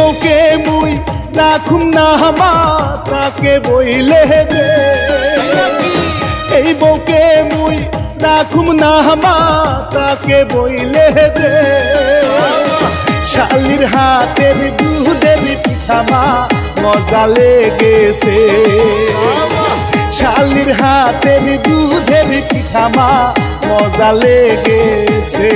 বউকে মুই রাখুম না হামা তাকে বইলে দে। এই বউকে মুই রাখুম না হামা তাকে বইলে দে। শালির হাতের দুধের পিঠামা মজা লেগেছে। শালির হাতের দুধের পিঠামা মজা লেগেছে।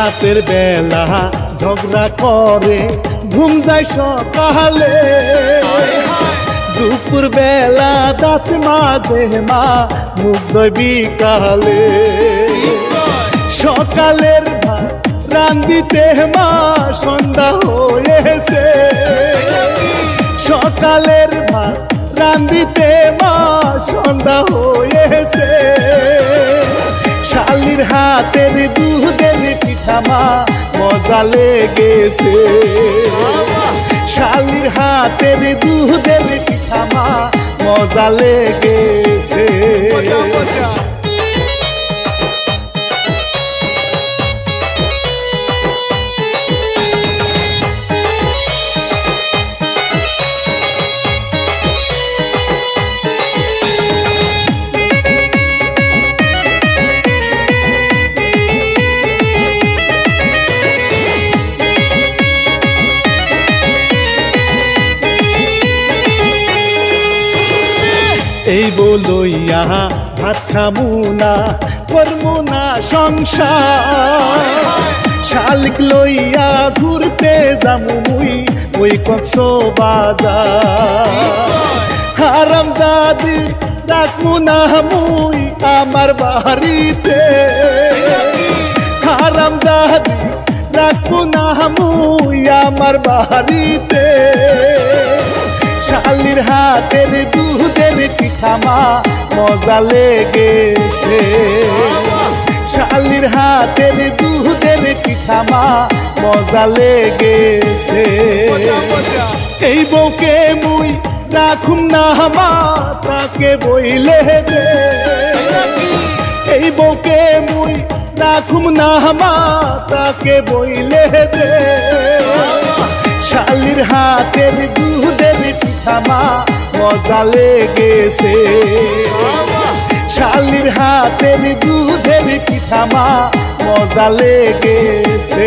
রাতের বেলা ঝগড়া করে, ঘুম যায় সকালে। দুপুর বেলা দাঁত মাঝে মা মুগ্ধ বিকালে। সকালের রান্দিতে মা, সন্ধ্যা হয়েছে। সকালের ভাত রান্দিতে মা, সন্ধ্যা হয়েছে। হাতের দুধের পিঠামা মজা লেগেছে। শালির হাতের দুধের পিঠামা মজা লেগেছে। এই বলইয়া ভাত খামু না, করমু না সংসার। শালিক লইয়া ঘুরতে যামু মুই, ওই কক্স বাজার। হারাম জাদি রাখমু না মুই, আমার বাড়িতে। হারাম জাদি রাখমু না মুই, আমার বাড়িতে। শালির হাতের দুধের পিঠামা মজা লেগেছে। শালির হাতের দুধের পিঠামা মজা লেগেছে। এই বউকে মুই রাখুম না হামা তাকে বইলে দে। এই বউকে মুই রাখুম না হামা তাকে বইলে দে। হাতের দুধের পিঠামা মজা লেগেছে। শালির হাতের দুধের পিঠামা মজা লেগেছে।